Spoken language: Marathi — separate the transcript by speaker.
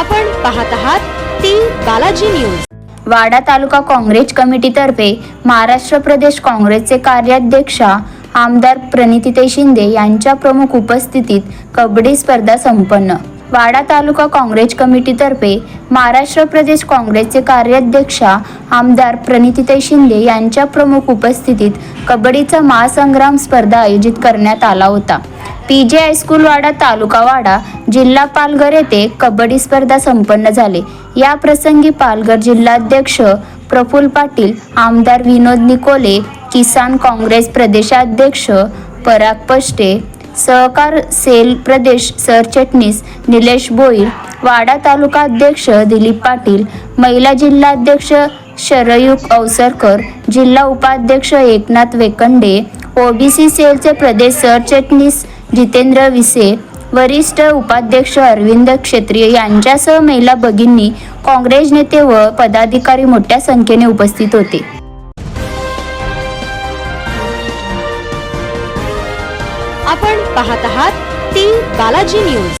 Speaker 1: आपण पाहत आहात टी बालाजी न्यूज.
Speaker 2: वाडा तालुका काँग्रेस कमिटीतर्फे महाराष्ट्र प्रदेश काँग्रेसचे कार्याध्यक्षा आमदार प्रणितीताई शिंदे यांच्या प्रमुख उपस्थितीत कबड्डी स्पर्धा संपन्न. वाडा तालुका काँग्रेस कमिटीतर्फे महाराष्ट्र प्रदेश काँग्रेसचे कार्याध्यक्षा आमदार प्रणितिताई शिंदे यांच्या प्रमुख उपस्थितीत कबड्डीचा महासंग्राम स्पर्धा आयोजित करण्यात आला होता. पी जे हायस्कूल वाडा तालुका वाडा जिल्हा पालघर येथे कबड्डी स्पर्धा संपन्न झाली. या प्रसंगी पालघर जिल्हाध्यक्ष प्रफुल्ल पाटील आमदार विनोद निकोले किसान काँग्रेस प्रदेशाध्यक्ष पराग पष्टे सहकार सेल प्रदेश सरचिटणीस निलेश बोईल वाडा तालुका अध्यक्ष दिलीप पाटील महिला जिल्हाध्यक्ष शरयुग अवसरकर जिल्हा उपाध्यक्ष एकनाथ वेकंडे ओबीसी सेलचे प्रदेश सरचिटणीस जितेंद्र विसे वरिष्ठ उपाध्यक्ष अरविंद क्षेत्रीय यांच्यासह महिला भगिनी काँग्रेस नेते व पदाधिकारी मोठ्या संख्येने उपस्थित होते.
Speaker 1: आपण पाहत आहात ती बालाजी न्यूज.